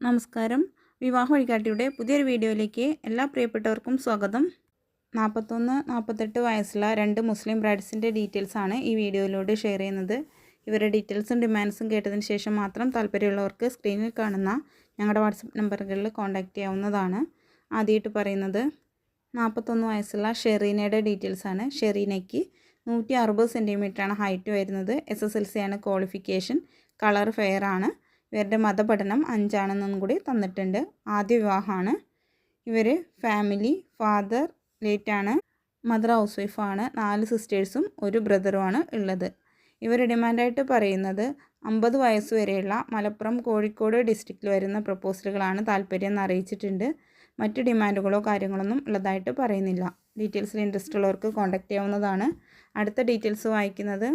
നമസ്കാരം. വിവാഹ വഴികാട്ടിയുടെ പുതിയൊരു വീഡിയോയിലേക്ക് എല്ലാ പ്രിയപ്പെട്ടവർക്കും സ്വാഗതം. നാൽപ്പത്തൊന്ന് നാൽപ്പത്തെട്ട് വയസ്സുള്ള രണ്ട് മുസ്ലിം ബ്രൈഡ്സിന്റെ ഡീറ്റെയിൽസാണ് ഈ വീഡിയോയിലൂടെ ഷെയർ ചെയ്യുന്നത്. ഇവരുടെ ഡീറ്റെയിൽസും ഡിമാൻഡ്സും കേട്ടതിന് ശേഷം മാത്രം താല്പര്യമുള്ളവർക്ക് സ്ക്രീനിൽ കാണുന്ന ഞങ്ങളുടെ വാട്സപ്പ് നമ്പറുകളിൽ കോൺടാക്റ്റ് ചെയ്യാവുന്നതാണ്. ആദ്യമായിട്ട് പറയുന്നത് നാൽപ്പത്തൊന്ന് വയസ്സുള്ള ഷെറീനയുടെ ഡീറ്റെയിൽസാണ് ഷെറീനയ്ക്ക് നൂറ്റി അറുപത് സെന്റിമീറ്ററാണ് ഹൈറ്റ് വരുന്നത്. എസ് എസ് എൽ സി ആണ് ക്വാളിഫിക്കേഷൻ കളർ ഫെയർ ആണ്. ഇവരുടെ മതപഠനം അഞ്ചാണെന്നും കൂടി തന്നിട്ടുണ്ട്. ആദ്യ വിവാഹമാണ്. ഇവർ ഫാമിലി ഫാദർ ലേറ്റാണ് മദർ ഹൗസ് വൈഫാണ് നാല് സിസ്റ്റേഴ്സും ഒരു ബ്രദറുമാണ് ഉള്ളത്. ഇവർ ഡിമാൻഡായിട്ട് പറയുന്നത് അമ്പത് വയസ്സ് വരെയുള്ള മലപ്പുറം കോഴിക്കോട് ഡിസ്ട്രിക്റ്റിൽ വരുന്ന പ്രപ്പോസലുകളാണ് താല്പര്യം എന്ന് അറിയിച്ചിട്ടുണ്ട്. മറ്റ് ഡിമാൻഡുകളോ കാര്യങ്ങളൊന്നും ഉള്ളതായിട്ട് പറയുന്നില്ല. ഡീറ്റെയിൽസിൽ ഇൻട്രസ്റ്റ് ഉള്ളവർക്ക് കോൺടാക്റ്റ് ചെയ്യാവുന്നതാണ്. അടുത്ത ഡീറ്റെയിൽസ് വായിക്കുന്നത്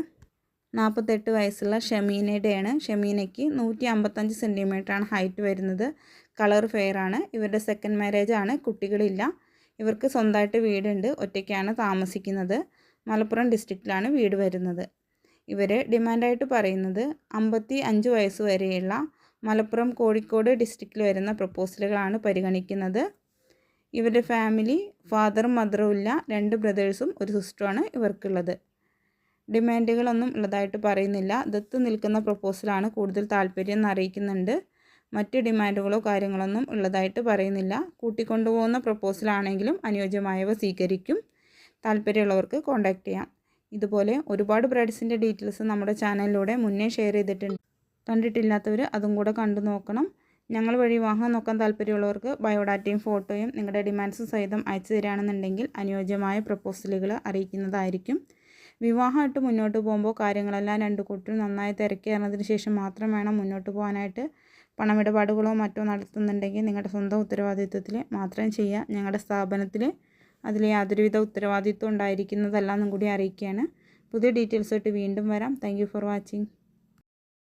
നാൽപ്പത്തെട്ട് വയസ്സുള്ള ഷമീനയുടെയാണ്. ഷമീനയ്ക്ക് നൂറ്റി അമ്പത്തഞ്ച് സെന്റിമീറ്ററാണ് ഹൈറ്റ് വരുന്നത്. കളർ ഫെയർ ആണ്. ഇവരുടെ സെക്കൻഡ് മാരേജ് ആണ്. കുട്ടികളില്ല. ഇവർക്ക് സ്വന്തമായിട്ട് വീടുണ്ട്. ഒറ്റയ്ക്കാണ് താമസിക്കുന്നത്. മലപ്പുറം ഡിസ്ട്രിക്റ്റിലാണ് വീട് വരുന്നത്. ഇവർ ഡിമാൻഡായിട്ട് പറയുന്നത് അമ്പത്തി അഞ്ച് വയസ്സ് വരെയുള്ള മലപ്പുറം കോഴിക്കോട് ഡിസ്ട്രിക്റ്റിൽ വരുന്ന പ്രപ്പോസലുകളാണ് പരിഗണിക്കുന്നത്. ഇവരുടെ ഫാമിലി ഫാദറും മദറും ഇല്ല. രണ്ട് ബ്രദേഴ്സും ഒരു സിസ്റ്ററുമാണ് ഇവർക്കുള്ളത്. ഡിമാൻഡുകളൊന്നും ഉള്ളതായിട്ട് പറയുന്നില്ല. ദത്ത് നിൽക്കുന്ന പ്രപ്പോസലാണ് കൂടുതൽ താല്പര്യം എന്ന് അറിയിക്കുന്നുണ്ട് മറ്റ് ഡിമാൻഡുകളോ കാര്യങ്ങളൊന്നും ഉള്ളതായിട്ട് പറയുന്നില്ല. കൂട്ടിക്കൊണ്ടുപോകുന്ന പ്രപ്പോസലാണെങ്കിലും അനുയോജ്യമായവ സ്വീകരിക്കും. താല്പര്യമുള്ളവർക്ക് കോൺടാക്റ്റ് ചെയ്യാം. ഇതുപോലെ ഒരുപാട് ബ്രൈഡ്സിന്റെ ഡീറ്റെയിൽസ് നമ്മുടെ ചാനലിലൂടെ മുന്നേ ഷെയർ ചെയ്തിട്ടുണ്ട്. കണ്ടിട്ടില്ലാത്തവർ അതും കൂടെ കണ്ടു നോക്കണം. ഞങ്ങൾ വഴി വാങ്ങാൻ നോക്കാൻ താല്പര്യമുള്ളവർക്ക് ബയോഡാറ്റയും ഫോട്ടോയും നിങ്ങളുടെ ഡിമാൻഡ്സ് സഹിതം അയച്ചു തരികയാണെന്നുണ്ടെങ്കിൽ അനുയോജ്യമായ പ്രപ്പോസലുകൾ അറിയിക്കുന്നതായിരിക്കും. വിവാഹമായിട്ട് മുന്നോട്ട് പോകുമ്പോൾ കാര്യങ്ങളെല്ലാം രണ്ട് കൂട്ടരും നന്നായി തിരക്കി ശേഷം മാത്രം വേണം മുന്നോട്ട് പോകാനായിട്ട് പണമിടപാടുകളോ മറ്റോ നടത്തുന്നുണ്ടെങ്കിൽ നിങ്ങളുടെ സ്വന്തം ഉത്തരവാദിത്വത്തിൽ മാത്രം ചെയ്യുക. ഞങ്ങളുടെ സ്ഥാപനത്തിൽ അതിൽ യാതൊരുവിധ ഉത്തരവാദിത്വം ഉണ്ടായിരിക്കുന്നതല്ല എന്നും കൂടി അറിയിക്കുകയാണ്. പുതിയ ഡീറ്റെയിൽസായിട്ട് വീണ്ടും വരാം. Thank for watching.